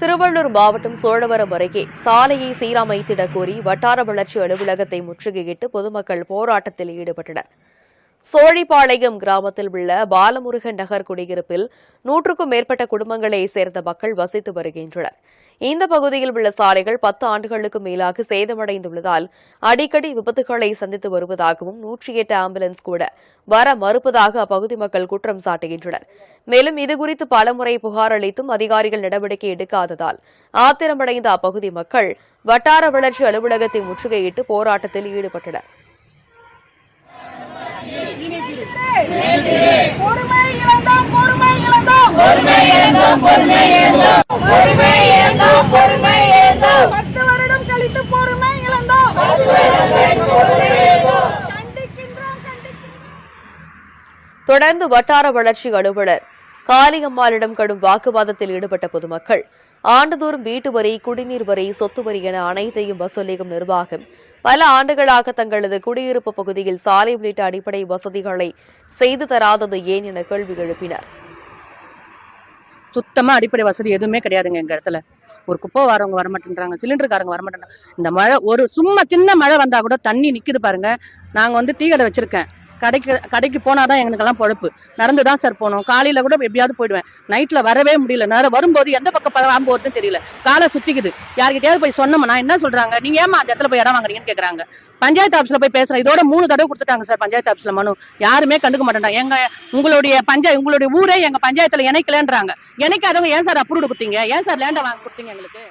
திருவள்ளூர் மாவட்டம் சோழவரம் அருகே சாலையை சீரமைத்திடக் கோரி வட்டார வளர்ச்சி அலுவலகத்தை முற்றுகையிட்டு பொதுமக்கள் போராட்டத்தில் ஈடுபட்டனர். சோழிப்பாளையம் கிராமத்தில் உள்ள பாலமுருகன் நகர் குடியிருப்பில் நூற்றுக்கும் மேற்பட்ட குடும்பங்களை சேர்ந்த மக்கள் வசித்து வருகின்றனர். இந்த பகுதியில் உள்ள சாலைகள் பத்து ஆண்டுகளுக்கு மேலாக சேதமடைந்துள்ளதால் அடிக்கடி விபத்துகளை சந்தித்து வருவதாகவும் நூற்றி எட்டு ஆம்புலன்ஸ் கூட வர மறுப்பதாக அப்பகுதி மக்கள் குற்றம் சாட்டுகின்றனர். மேலும் இதுகுறித்து பலமுறை புகார் அளித்தும் அதிகாரிகள் நடவடிக்கை எடுக்காததால் ஆத்திரமடைந்த அப்பகுதி மக்கள் வட்டார வளர்ச்சி அலுவலகத்தை முற்றுகையிட்டு போராட்டத்தில் ஈடுபட்டனர். பொறுமை இழந்தோம் பொறுமை இழந்தோம் பொறுமை இழந்தோம் பொறுமை இழந்தோம் பொறுமை இழந்தோம் பொறுமை இழந்தோம் பத்து வருடம் கழித்து பொறுமை இழந்தோம் தொடர்ந்து வட்டார வளர்ச்சி அலுவலர் காளியம்மாளிடம் கடும் வாக்குவாதத்தில் ஈடுபட்ட பொதுமக்கள். ஆண்டுதோறும் வீட்டு வரி குடிநீர் வரி சொத்து வரி என அனைத்தையும் வசூலிக்கும் நிர்வாகம். பல ஆண்டுகளாக தங்களது குடியிருப்பு பகுதியில் சாலை உள்ளிட்ட அடிப்படை வசதிகளை செய்து தராதது ஏன் என கேள்வி எழுப்பினர். சுத்தமா அடிப்படை வசதி எதுவுமே கிடையாதுங்க எங்க இடத்துல. ஒரு குப்பை வரவங்க வர மாட்டேன்றாங்க சிலிண்டருக்காரங்க வர இந்த மழை ஒரு சும்மா சின்ன மழை வந்தா கூட தண்ணி நிக்குது பாருங்க. நாங்க வந்து டீ கடை வச்சிருக்கேன். கடைக்கு கடைக்கு போனாதான் எங்களுக்கெல்லாம் பொழப்பு. நடந்து தான் சார் போனோம் காலையில கூட எப்படியாவது போயிடுவேன். நைட்ல வரவே முடியல. நேரம் வரும்போது எந்த பக்கம் பாம்பு வருதுன்னு தெரியல. காலை சுத்திக்குது. யார்கிட்டயாவது போய் சொன்னோம்னா என்ன சொல்றாங்க? நீங்க ஏமா அந்த இடத்துல போய் இடம் வாங்குறீங்கன்னு கேட்குறாங்க பஞ்சாயத்து ஆஃபீஸில் போய் பேசுகிறேன் இதோட மூணு தடவை கொடுத்துட்டாங்க சார் பஞ்சாயத்து ஆஃபீஸில் மனு. யாருமே கண்டுக்க மாட்டேன்றாங்க. எங்க உங்களுடைய பஞ்சாய உங்களுடைய ஊரே எங்க பஞ்சாயத்துல இணைக்கலன்றாங்க. இணைக்காதவங்க ஏன் சார் அப்ரூவ் கொடுத்தீங்க? ஏன் சார் லேண்டை வாங்க கொடுத்தீங்க எங்களுக்கு?